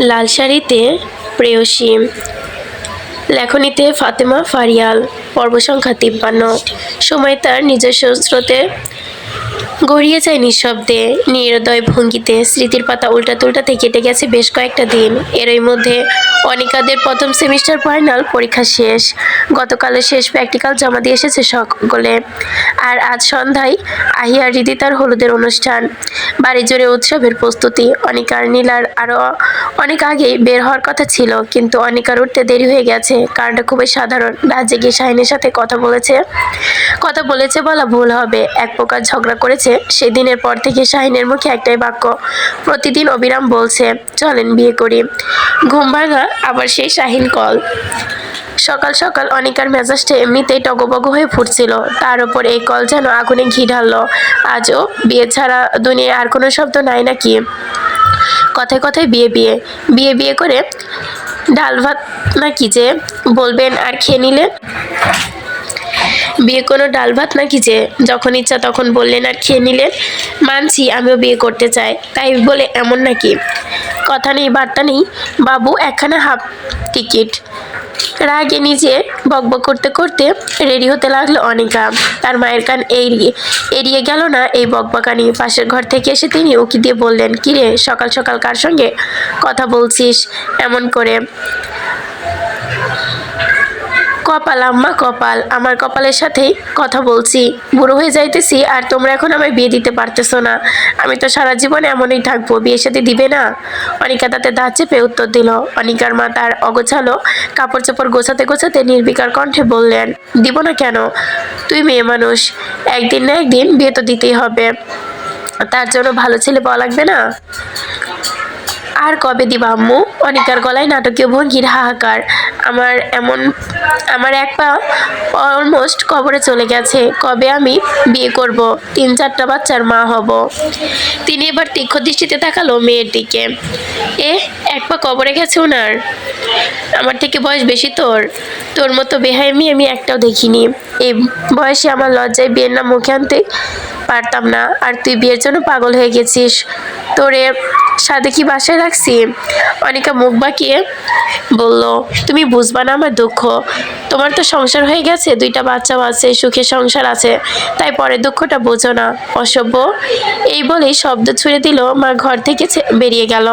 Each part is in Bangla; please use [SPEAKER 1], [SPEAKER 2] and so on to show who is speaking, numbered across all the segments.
[SPEAKER 1] লাল শাড়িতে প্রেয়সী। লেখনীতে ফাতেমা ফারিয়াল পর্ব সংখ্যা তিপ্পান্ন। সময় তার নিজস্ব স্রোতে গড়িয়ে যায় নিঃশব্দে। নিরদয় ভঙ্গিতে স্মৃতির পাতা উল্টাতে উল্টাতে কেটে গেছে বেশ কয়েকটা দিন। এরই মধ্যে অনিকাদের প্রথম সেমিস্টার ফাইনাল পরীক্ষা শেষ। গতকালের শেষ প্র্যাকটিক্যাল জমা দিয়ে এসেছে সকলে। আর আজ সন্ধ্যায় আহিয়া হৃদিতার হলুদের অনুষ্ঠান। বাড়ি জুড়ে উৎসবের প্রস্তুতি। অনিকার, নীলার আরও অনেক আগেই বের হওয়ার কথা ছিল, কিন্তু অনিকার উঠতে দেরি হয়ে গেছে। কারণটা খুবই সাধারণ। রাজ্যে গিয়ে শাহিনের সাথে কথা বলেছে। কথা বলেছে বলা ভুল হবে। এক প্রকার ঝগড়া করেছে। সেদিনের পর থেকে শাহিনের মুখে একটাই বাক্য, প্রতিদিন অবিরাম বলছে, চলেন বিয়ে করি। ঘুম ভাঙা আবার সেই শাহিন কল। সকাল সকাল অনিকার মেজাজটা এমনিতেই টগবগ হয়ে ফুটছিল। তার উপর এই কল যেন আগুনে ঘি ঢাললো। আজও বিয়ে ছাড়া দুনিয়ায় আর কোনো শব্দ নাই নাকি? কথায় কথায় বিয়ে বিয়ে। বিয়ে বিয়ে করে ডাল ভাত নাকি যে বলবেন আর খেয়ে নিলে? বিয়ে কোনো ডাল ভাত নাকি যে? যখন ইচ্ছা তখন বললেন আর খেয়ে নিলেন? মানছি আমিও বিয়ে করতে চাই। তাই বলে এমন নাকি? কথা নেই, বার্তা নেই। বাবু, একখানা হাফ টিকিট। রাগে নিজে বকবক করতে করতে রেডি হতে লাগল অনিকা তার মায়ের কান এড়িয়ে এড়িয়ে গেল না এই বকবকানি পাশের ঘর থেকে এসে তিনি উকি দিয়ে বললেন, কিরে, সকাল সকাল কার সঙ্গে কথা বলছিস? এমন করে কপাল, আম্মা কপাল, আমার কপালের সাথেই কথা বলছি। বুড়ো হয়ে যাইতেছি আর তোমরা এখন আমায় বিয়ে দিতে পারতেছো না। আমি তো সারা জীবন এমনই থাকব, বিয়ে সাথে দিবে না। অনিকা তাতে দাঁত চেপে উত্তর দিল। অনিকার মা তার অগোছালো কাপড় চোপড় গোছাতে গোছাতে নির্বিকার কণ্ঠে বললেন, দিব না কেন? তুই মেয়ে মানুষ। একদিন না একদিন বিয়ে তো দিতেই হবে। তার জন্য ভালো ছেলে পাওয়া লাগবে না? আর কবে দিবা, আম্মু? অনিকার গলায় নাটকীয় ভঙ্গির হাহাকার। আমার এমন, আমার এক পা অলমোস্ট কবরে চলে গেছে। কবে আমি বিয়ে করব? তিন চারটা বাচ্চার মা হব। তিনি এবার তীক্ষ্ণ দৃষ্টিতে তাকালো মেয়েটিকে এ, এক পা কবরে গেছে ওনার? আমার থেকে বয়স বেশি তোর? তোর মতো বেহাইমি আমি একটাও দেখিনি। এই বয়সে আমার লজ্জায় বিয়ের নাম মুখে আনতে পারতাম না। আর তুই বিয়ের জন্য পাগল হয়ে গেছিস। তোরে সাথে কি বাসায় রাখছি? অনিকা মুখ বাঁকিয়ে বলল, তুমি বুঝবা না আমার দুঃখ। তোমার তো সংসার হয়ে গেছে, দুইটা বাচ্চাও আছে, সুখে সংসার আছে, তাই পরে দুঃখটা বোঝো না। অসভ্য? এই বলেই শব্দ ছুড়ে দিল, মা ঘর থেকে বেরিয়ে গেল।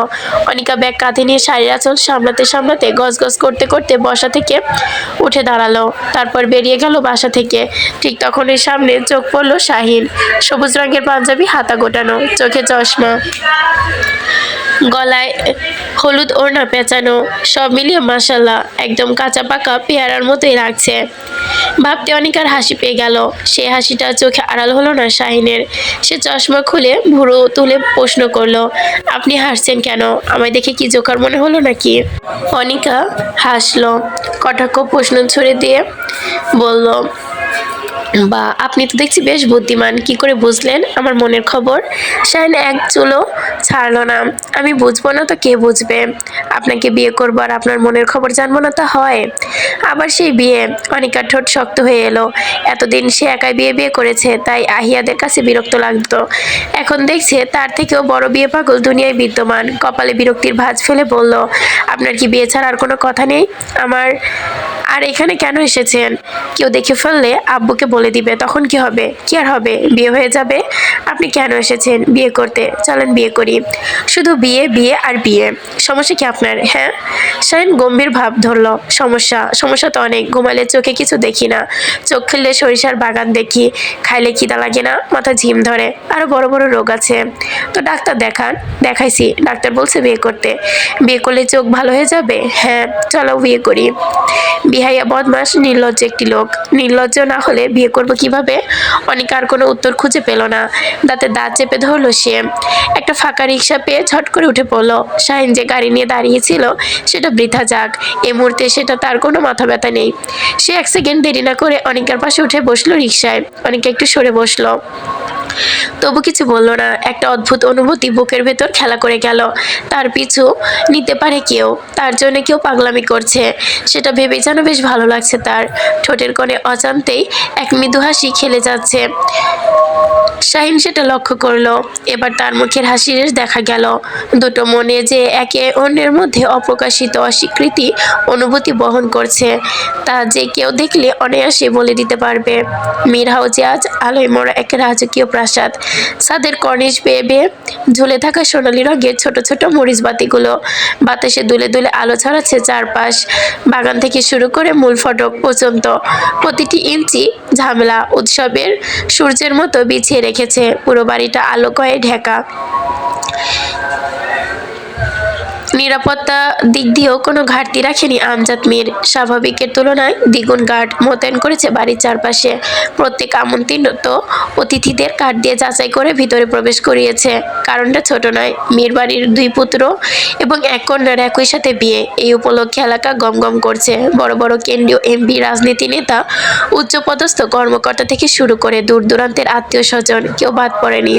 [SPEAKER 1] অনিকা ব্যাগ কাঁধে নিয়ে শাড়ির আঁচল সামলাতে সামলাতে গজ গজ করতে করতে বসা থেকে উঠে দাঁড়াল। তারপর বেরিয়ে গেল বাসা থেকে। ঠিক তখন এর সামনে চোখ পড়ল শাহিন। সবুজ রঙের পাঞ্জাবি হাতা গোটানো, চোখে চশমা। গলায় হলুদ ওড়না পেঁচানো, সব মিলিয়ে মাসাল্লাহ একদম কাঁচা পাকা পেয়ারার মতোই লাগছে। ভাবতে অনেক আর হাসি পেয়ে গেল। সে হাসিটা চোখে আড়াল হলো না শাহিনের। সে চশমা খুলে ভুরু তুলে প্রশ্ন করল, আপনি হাসছেন কেন? আমায় দেখে কি জোকার মনে হলো নাকি? অনিকা হাসলো, কটাক্ষ প্রশ্ন ছুড়ে দিয়ে বলল, বা, আপনি তো দেখছি বেশ বুদ্ধিমান। কি করে বুঝলেন আমার মনের খবর? শাইন এক চুলো ছাড়লো না। আমি বুঝব না তো কে বুঝবে? আপনাকে বিয়ে করব আর আপনার মনের খবর জানব না তা হয়। আবার সেই বিয়ে অনিকার ঠোঁট শক্ত হয়ে এলো। এতদিন সে একাই বিয়ে বিয়ে করেছে, তাই আহিয়াদের কাছে বিরক্ত লাগতো। এখন দেখছে তার থেকেও বড় বিয়ে পাগল দুনিয়ায় বিদ্যমান। কপালে বিরক্তির ভাঁজ ফেলে বলল, আপনার কি বিয়ে ছাড়া আর কোনো কথা নেই? আমার আর এখানে কেন এসেছেন? কেউ দেখে ফেললে আব্বুকে বলে দিবে, তখন কি হবে? কি আর হবে? বিয়ে হয়ে যাবে? আপনি কেন এসেছেন বিয়ে করতে? চলেন বিয়ে করি। শুধু বিয়ে বিয়ে আর বিয়ে। সমস্যা কি আপনার? হ্যাঁ? শাইন গম্ভীর ভাব ধরলো। সমস্যা সমস্যা তো অনেক। ঘুমালে চোখে কিছু দেখি না। চোখ খেললে সরিষার বাগান দেখি। খাইলে খিদা লাগে না? মাথা ঝিম ধরে। আরও বড় বড় রোগ আছে। তো ডাক্তার দেখান। দেখাইছি। ডাক্তার বলছে বিয়ে করতে। বিয়ে করলে চোখ ভালো হয়ে যাবে? হ্যাঁ চলো বিয়ে করি। বিহাইয়া বদমাস নির্লজ্জ একটি লোক। নির্লজ্জ না হলে বিয়ে করব কীভাবে? অনেক আর কোনো উত্তর খুঁজে পেল না। দাঁতে দাঁত চেপে ধরলো সে। একটা ফাঁকা রিক্সা পেয়ে ঝট করে উঠে পড়ল। শাহিন যে গাড়ি নিয়ে দাঁড়িয়েছিল, সেটা বৃথা যাক। এ মুহূর্তে সেটা তার কোনো মাথা ব্যথা নেই। সে এক সেকেন্ড দেরি না করে অনেকের পাশে উঠে বসল রিক্সায় অনেকে একটু সরে বসল। তবু কিছু বলল না। একটা অদ্ভুত অনুভূতি বুকের ভেতর খেলা করে গেল। তার পিছু নিতে পারে কেউ, তার জন্য কেউ পাগলামি করছে। সেটা ভেবে যেন বেশ ভালো লাগছে তার। ঠোঁটের কোণে অজান্তেই এক মৃদু হাসি খেলে যাচ্ছে। শাহিন সেটা লক্ষ্য করল। এবার তার মুখের হাসি রেশ দেখা গেল। দুটো মনে যে একে অন্যের মধ্যে অপ্রকাশিত অস্বীকৃতি অনুভূতি বহন করছে। তা যে কেউ দেখলে অনায়াসে বলে দিতে পারবে। মীর হাউজে আজ আলোয় মোড়া এক রাজকীয় প্রাসাদ। ছাদের কর্নিশ বেয়ে বেয়ে ঝুলে থাকা সোনালি রঙের ছোট ছোট মরিচ বাতিগুলো। বাতাসে দুলে দুলে আলো ছড়াচ্ছে চারপাশ। বাগান থেকে শুরু করে মূল ফটক পর্যন্ত প্রতিটি ইঞ্চি ঝামেলা উৎসবের সূর্যের মতো বিছিয়ে রেখেছে। পুরো বাড়িটা আলো কয়ে ঢেকা। নিরাপত্তা দিক দিয়েও কোনো ঘাটতি রাখেনি আমজাদ মীর। স্বাভাবিকের তুলনায় দ্বিগুণ গার্ড মোতায়েন করেছে বাড়ির চারপাশে। প্রত্যেক আমন্ত্রিত অতিথিদের কার্ড দিয়ে যাচাই করে ভিতরে প্রবেশ করিয়েছে। কারণটা ছোট নয়, মীর বাড়ির দুই পুত্র এবং এক কন্যার একই সাথে বিয়ে। এই উপলক্ষে এলাকা গমগম করছে। বড় বড় কেন্দ্রীয় এমপি, রাজনীতি নেতা, উচ্চপদস্থ কর্মকর্তা থেকে শুরু করে দূর দূরান্তের আত্মীয় স্বজন, কেউ বাদ পড়েনি।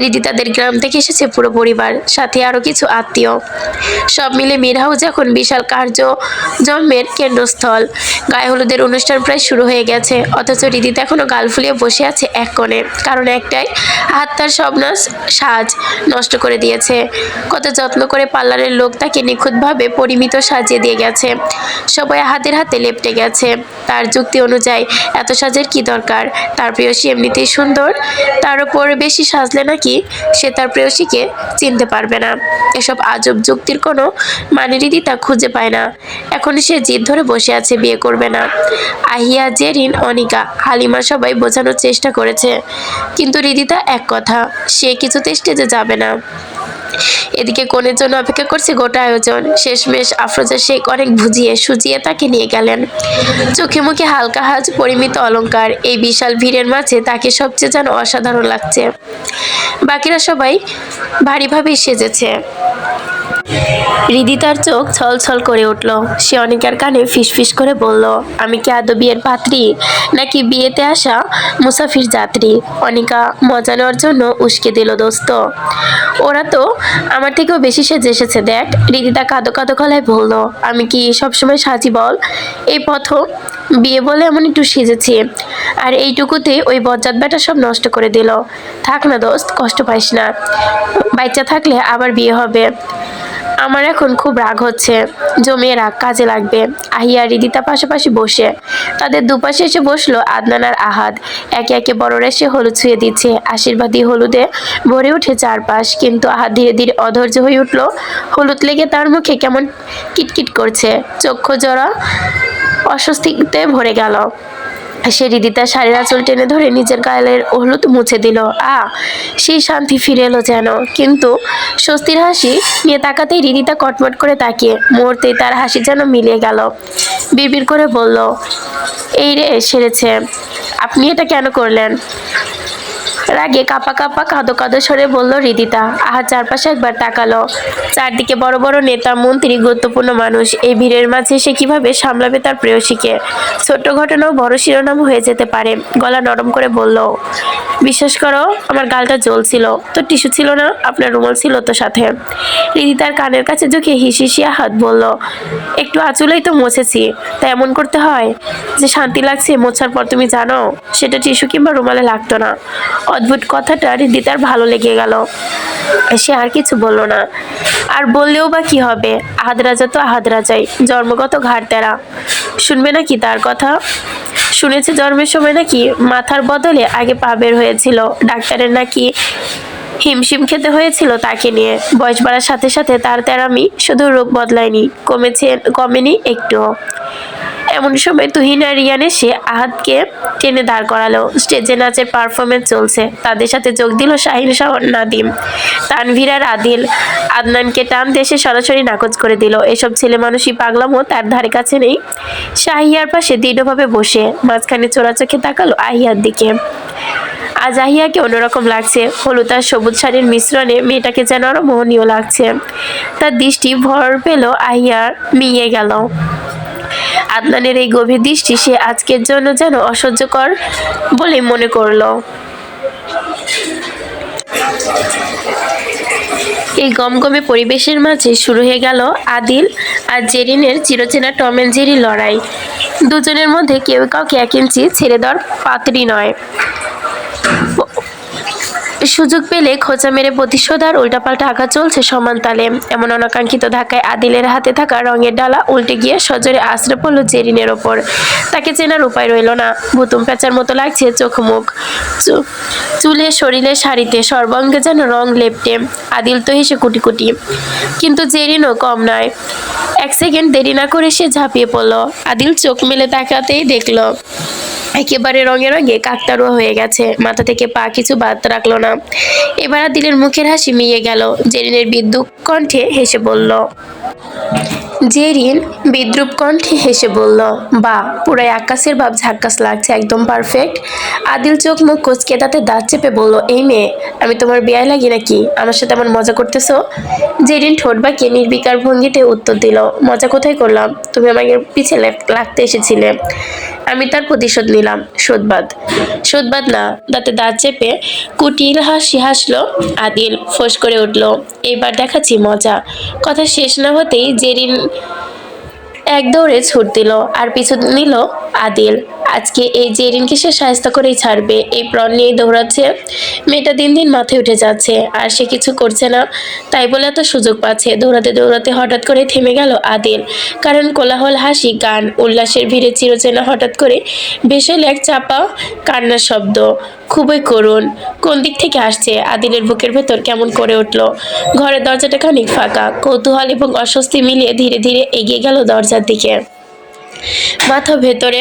[SPEAKER 1] রীতি তাদের গ্রাম থেকে এসেছে পুরো পরিবার। সাথে আরও কিছু আত্মীয়। সব মিলে হাউস এখন বিশাল কার্য জন্মের কেন্দ্রস্থল। গায়ে হলুদের অনুষ্ঠান প্রায় শুরু হয়ে গেছে, অথচ রীতিতে এখনও গাল ফুলিয়ে বসে আছে এক কোণে। কারণ একটাই, হাত তার সাজ নষ্ট করে দিয়েছে। কত যত্ন করে পার্লারের লোক তাকে নিখুঁতভাবে পরিমিত সাজিয়ে দিয়ে গেছে। সবাই হাতের হাতে লেপটে গেছে। তার যুক্তি অনুযায়ী এত সাজের কি দরকার? তার প্রেয়সী এমনিতেই সুন্দর, তার উপর বেশি সাজলে নাকি সে তার প্রেয়সীকে চিনতে পারবে না। এসব আজব যুক্তির কোনো মানে তা খুঁজে পায় না। এখন সে জিদ ধরে বসে আছে, বিয়ে করবে না। আহিয়া, জেরিন, অনিকা, হালিমা সবাই বোঝানোর চেষ্টা করেছে। কিন্তু রিদিতা এক কথা, সে কিছুতে স্টেজে যাবে না। এদিকে কোণের জন্য অপেক্ষা করছে গোটা আয়োজন। শেষমেশ আফরোজা শেখ অনেক বুঝিয়ে সুজিয়ে তাকে নিয়ে গেলেন। চোখে মুখে হালকা হাজ পরিমিত অলঙ্কার, এই বিশাল ভিড়ের মাঝে তাকে সবচেয়ে যেন অসাধারণ লাগছে। বাকিরা সবাই ভারীভাবেই সেজেছে। রিদি তার চোখ ছলছল করে উঠল। সে অনিকার কানে ফিসফিস করে বলল, আমি কি আদৌ বিয়ের পাত্রী নাকি বিয়েতে আসা মুসাফির যাত্রী? অনিকা মজা নেওয়ার জন্য উস্কে দিল, দোস্ত, ওরা তো আমার থেকেও বেশি সেজে এসেছে, দেখ। রিদিতা কাঁদো কাঁদো গলায় বলল, আমি কি সবসময় সাজি বল? এই প্রথম বিয়ে বলে এমন একটু সেজেছি আর এইটুকুতে ওই বজ্জাত বেটা সব নষ্ট করে দিল। থাক না দোস্ত, কষ্ট পাইস না। বাচ্চা থাকলে আবার বিয়ে হবে। আমার এখন খুব রাগ হচ্ছে। জমিয়ে রাগ কাজে লাগবে। আহিয়া রিদিতা পাশাপাশি বসে। তাদের দুপাশে এসে বসল আদনান আর আহাদ। একে একে বড়রা এসে হলুদ ছুঁয়ে দিচ্ছে। আশীর্বাদী হলুদে ভরে উঠে চারপাশ। কিন্তু আহাদ ধীরে ধীরে অধৈর্য হয়ে উঠল। হলুদ লেগে তার মুখে কেমন কিটকিট করছে। চক্ষু জড়া অস্বস্তিতে ভরে গেল। সে রিদিতা শাড়ির আঁচল টেনে ধরে নিজের গায়ের হলুদ মুছে দিল। আ, সেই শান্তি ফিরে এলো যেন। কিন্তু স্বস্তির হাসি নিয়ে তাকাতেই রিদিতা কটমট করে তাকিয়ে মুহূর্তেই তার হাসি যেন মিলিয়ে গেল। বিবির করে বলল, এই রে, সেরেছে। আপনি এটা কেন করলেন? রাগে কাপা কাপা কাঁদো কাঁদো সরে বলল, রিদিতা, আহা চারপাশে একবার তাকালো। চারদিকে বড় বড় নেতা, মন্ত্রী, গুরুত্বপূর্ণ মানুষ। এই ভিড়ের মাঝে সে কীভাবে সামলাবে তার প্রেয়সীকে ছোট্ট ঘটনাও বড় শিরোনাম হয়ে যেতে পারে। গলা নরম করে বলল, বিশ্বাস করো, আমার গালটা জ্বলছিল। তো টিস্যু ছিল না, আপনার রুমাল ছিল তো সাথে? রিদিতার কানের কাছে ঝুঁকে হিসিসিয়া হাত বলল, একটু আঁচলেই তো মুছেছি, তা এমন করতে হয় যে শান্তি লাগছে মোছার পর, তুমি জানো, সেটা টিস্যু কিংবা রুমালে লাগতো না। অদ্ভুত কথাটা রিদিতার ভালো লেগে গেল। সে আর কিছু বলল না। আর বললেও বা কি হবে? আহাদ রাজা তো আহাদ রাজাই, জন্মগত ঘাড়তেরা শুনবে নাকি তার কথা? শুনেছে জন্মের সময় নাকি মাথার বদলে আগে পা বের হয়েছিল। ডাক্তারের নাকি হিমশিম খেতে হয়েছিল তাকে নিয়ে। বয়স বাড়ার সাথে সাথে তার তেরামি শুধু রূপ বদলায়নি, কমেছে কমেনি একটুও। এমন সময় তুহিন আর রিয়ান এসে আহাদকে টেনে দাঁড় করালো। স্টেজে নাচের পারফরমেন্স চলছে। তাদের সাথে যোগ দিল শাহিন শাহ, নাদিম, তানভীর আর আদিল। আদনানকে টান দেশে সরাসরি নাকচ করে দিল। এসব ছেলে মানুষই পাগলামো, তার ধারে কাছে নেই। শাহিয়ার পাশে দৃঢ়ভাবে বসে মাঝখানে চোরা চোখে তাকালো আহিয়ার দিকে। আজ আহিয়াকে অন্যরকম লাগছে। হলুদ আর সবুজ শাড়ির মিশ্রণে মেয়েটাকে যেন আরও মোহনীয় লাগছে। তার দৃষ্টি ভর পেল আহিয়ার মিয়ে গেল। আদনানের এই গভীর দৃষ্টি সে আজকের জন্য যেন অসহ্যকর বলে মনে করল। এই গমগমে পরিবেশের মাঝে শুরু হয়ে গেল আদিল আর জেরিনের চিরচেনা টম অ্যান্ড জেরি লড়াই। দুজনের মধ্যে কেউ কাউকে এক ইঞ্চি ছেড়ে দেওয়ার পাত্রী নয়। সুযোগ পেলে খোঁচা মেরে প্রতিশোধ আর উল্টাপাল্টা আঘাত চলছে সমান তালে। এমন অনাকাঙ্ক্ষিত ধাক্কায় আদিলের হাতে থাকা রঙের ডালা উল্টে গিয়ে সজোরে আশ্রে পড়ল জেরিনের ওপর। তাকে চেনার উপায় রইল না। ভুতুম পেঁচার মতো লাগছে চোখ মুখ। চুলে শরীরে শাড়িতে সর্বাঙ্গে যেন রং লেপটে। আদিল তো হেসে কুটি কুটি কিন্তু জেরিনও কম নয়। এক সেকেন্ড দেরি না করে সে ঝাঁপিয়ে পড়ল। আদিল চোখ মেলে তাকাতেই দেখল, একেবারে রঙে রঙে কাকতারুয়া হয়ে গেছে। মাথা থেকে পা কিছু বাদ রাখল না। এবার আদিলের মুখের হাসি মিয়ে গেল। জেরিনের বিদ্যুৎ কণ্ঠে হেসে বলল, জেরিন, বিদ্রুপ কণ্ঠে হেসে বলল, বা, পুরাই আকাশের ভাব ঝাক্কাস লাগছে, একদম পারফেক্ট আদিল চোখ মুখ কুচকে তাতে দাঁত চেপে বলল, এই মেয়ে, আমি তোমার বিয়ায় লাগি নাকি? আমার সাথে আমার মজা করতেছো? জেরিন ঠোঁট বাঁকিয়ে নির্বিকার ভঙ্গিতে উত্তর দিল, মজা কোথায় করলাম? তুমি আমাকে পিছে লাগ- লাগতে এসেছিলে। আমি তার প্রতিশোধ নিলাম। সোদবাদ। সোদবাদ না, দাঁতে দাঁত চেপে কুটিল হাসি হাসলো। আদিল ফোঁস করে উঠল। এবার দেখাচ্ছি মজা। কথা শেষ না হতেই জেরিন এক দৌড়ে ছুট দিল আর পিছু নিল আদিল। আজকে এই জেরিনকে সে সাহায্য করেই ছাড়বে। এই প্রণ নিয়েই দৌড়াচ্ছে। মেয়েটা দিন দিন মাথায় উঠে যাচ্ছে। আর সে কিছু করছে না। তাই বলে এত সুযোগ পাচ্ছে। দৌড়াতে দৌড়াতে হঠাৎ করে থেমে গেল আদিল। কারণ কোলাহল, হাসি, গান, উল্লাসের ভিড়ে চিরচেনা হঠাৎ করে ভেসেল এক চাপা কান্নার শব্দ। খুবই করুণ। কোন দিক থেকে আসছে? আদিলের বুকের ভেতর কেমন করে উঠল। ঘরের দরজাটা খানিক ফাঁকা। কৌতূহল এবং অস্বস্তি মিলিয়ে ধীরে ধীরে এগিয়ে গেল দরজার দিকে। মাথা ভেতরে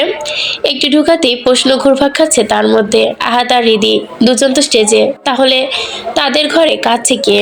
[SPEAKER 1] একটি ঢুকাতেই প্রশ্ন ঘুরভাগ খাচ্ছে তার মধ্যে। আহাত আর হৃদি, দুজন তো স্টেজে। তাহলে তাদের ঘরে কাছে কে?